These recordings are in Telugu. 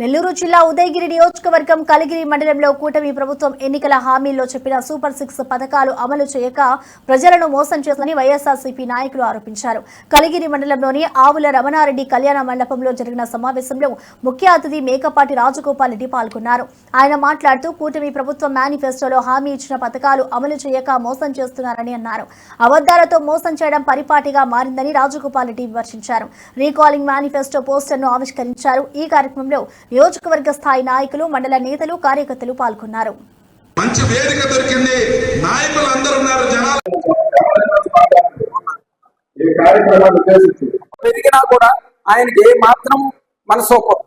నెల్లూరు జిల్లా ఉదయగిరి నియోజకవర్గం కలిగిరి మండలంలో కూటమి ప్రభుత్వం ఎన్నికల హామీల్లో చెప్పిన సూపర్ సిక్స్ పథకాలు అమలు చేయక ప్రజలను మోసం చేస్తుందని వైఎస్ఆర్సీపీ నాయకులు ఆరోపించారు. కలిగిరి మండలంలోని ఆవుల రమణారెడ్డి కళ్యాణ మండపంలో జరిగిన సమావేశంలో ముఖ్య అతిథి మేకపాటి రాజగోపాల్ రెడ్డి పాల్గొన్నారు. ఆయన మాట్లాడుతూ కూటమి ప్రభుత్వం మేనిఫెస్టోలో హామీ ఇచ్చిన పథకాలు అమలు చేయక మోసం చేస్తున్నారని అన్నారు. అబద్దాలతో మోసం చేయడం పరిపాటిగా మారిందని రాజగోపాల్ రెడ్డి విమర్శించారు. రీకాలింగ్ మేనిఫెస్టో పోస్టర్ను ఆవిష్కరించారు. ఈ కార్యక్రమంలో నియోజకవర్గ స్థాయి నాయకులు మండల నేతలు కార్యకర్తలు పాల్గొన్నారు. మంచి వేదిక దొరికింది. నాయకులు అందరు ఉన్నారు జనాలు. ఈ కార్యక్రమాన్ని ఉద్దేశించి పెరిగినా కూడా ఆయనకి ఏ మాత్రం మనసోపం.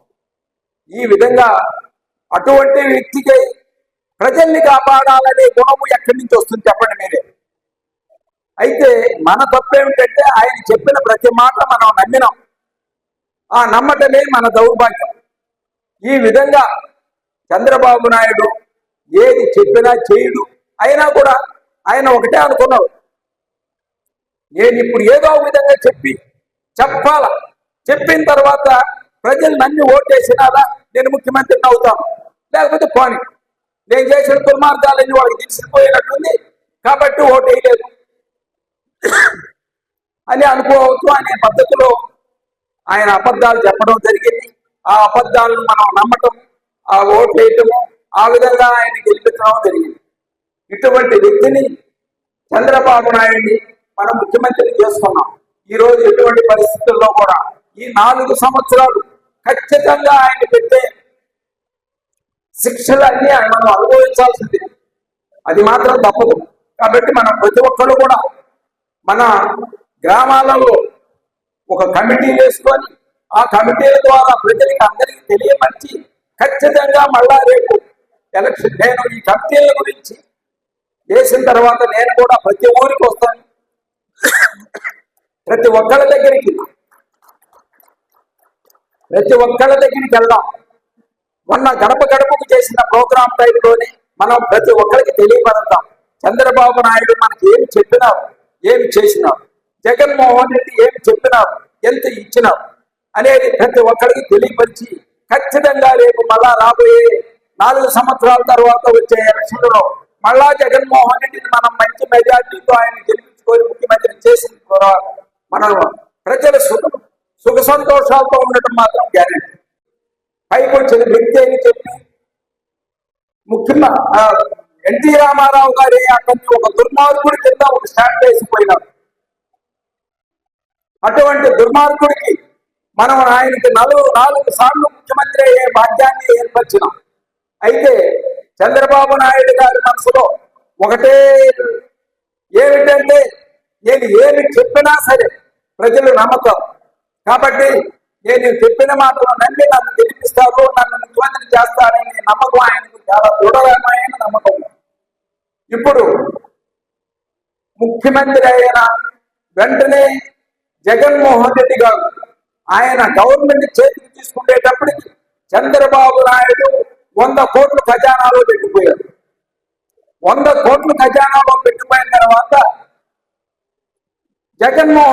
ఈ విధంగా అటువంటి వ్యక్తికి ప్రజల్ని కాపాడాలనే గుణము ఎక్కడి నుంచి వస్తుంది చెప్పండి మీరే. అయితే మన తప్పేమిటంటే ఆయన చెప్పిన ప్రతి మాట మనం నమ్మినాం. ఆ నమ్మటమే మన దౌర్భాగ్యం. ఈ విధంగా చంద్రబాబు నాయుడు ఏది చెప్పినా చేయడు. అయినా కూడా ఆయన ఒకటే అనుకున్నావు నేను ఇప్పుడు ఏదో ఒక విధంగా చెప్పి చెప్పాల? చెప్పిన తర్వాత ప్రజలు నన్ను ఓటేసినారా? నేను ముఖ్యమంత్రిని అవుతాను లేకపోతే పోని. నేను చేసిన దుర్మార్గాలన్నీ వాళ్ళకి తెలిసిపోయినట్టుంది. కాబట్టి ఓటేయలేదు అని అనుకోవచ్చు అనే పద్ధతిలో ఆయన అబద్ధాలు చెప్పడం జరిగింది. ఆ అబద్ధాలను మనం నమ్మటం ఆ ఓట్లు వేయటము ఆ విధంగా ఆయన గెలిపించడం జరిగింది. ఇటువంటి వ్యక్తిని చంద్రబాబు నాయుడిని మనం ముఖ్యమంత్రి చేసుకున్నాం. ఈ రోజు ఎటువంటి పరిస్థితుల్లో కూడా ఈ నాలుగు సంవత్సరాలు ఖచ్చితంగా ఆయన పెట్టే శిక్షలన్నీ ఆయన మనం అనుభవించాల్సిందే. అది మాత్రం తప్పదు. కాబట్టి మనం ప్రతి ఒక్కరు కూడా మన గ్రామాలలో ఒక కమిటీ వేసుకొని ఆ కమిటీల ద్వారా ప్రజలకు అందరికీ తెలియపరిచి ఖచ్చితంగా మళ్ళా రేపు ఎలక్షన్ నేను ఈ కమిటీల గురించి చేసిన తర్వాత నేను కూడా ప్రతి ఊరికి వస్తాను. ప్రతి ఒక్కళ్ళ దగ్గరికి ప్రతి ఒక్కళ్ళ దగ్గరికి వెళ్దాం. మొన్న గడప గడపకు చేసిన ప్రోగ్రాం టైంలోనే మనం ప్రతి ఒక్కరికి తెలియపడతాం. చంద్రబాబు నాయుడు మనకి ఏమి చెప్పినావు ఏమి చేసినావు జగన్మోహన్ రెడ్డి ఏమి చెప్పినావు ఎంత ఇచ్చినావు అనేది ప్రతి ఒక్కరికి తెలియపరిచి ఖచ్చితంగా రేపు మళ్ళా రాబోయే నాలుగు సంవత్సరాల తర్వాత వచ్చే ఎలక్షన్లో మళ్ళా జగన్మోహన్ రెడ్డిని మనం మంచి మెజార్టీతో ఆయన గెలిపించుకొని ముఖ్యమంత్రి చేసిన తర్వాత మనం ప్రజల సుఖ సుఖ సంతోషాలతో ఉండటం మాత్రం గ్యారెంటీ. పైకి వచ్చిన వ్యక్తి అని చెప్పి ముఖ్యంగా ఎన్టీ రామారావు గారి అతన్ని ఒక దుర్మార్గుడి కింద ఒక స్టాండ్ వేసిపోయినారు అటువంటి దుర్మార్గుడికి మనం ఆయనకి నలుగు నాలుగు సార్లు ముఖ్యమంత్రి అయ్యే భాగ్యాన్ని ఏర్పరిచినాం. అయితే చంద్రబాబు నాయుడు గారి మనసులో ఒకటే ఏమిటంటే నేను ఏమి చెప్పినా సరే ప్రజలు నమ్మకం. కాబట్టి నేను చెప్పిన మాటలు నమ్మి నన్ను గెలిపిస్తారు నన్ను ముఖ్యమంత్రి చేస్తారని నమ్మకం ఆయనకు చాలా దృఢమైన నమ్మకం. ఇప్పుడు ముఖ్యమంత్రి అయిన వెంటనే జగన్మోహన్ రెడ్డి గారు ఆయన గవర్నమెంట్ చేతికి తీసుకునేటప్పటికి చంద్రబాబు నాయుడు వంద కోట్లు ఖజానాలో పెట్టిపోయారు. వంద కోట్లు ఖజానాలో పెట్టిపోయిన తర్వాత జగన్మోహన్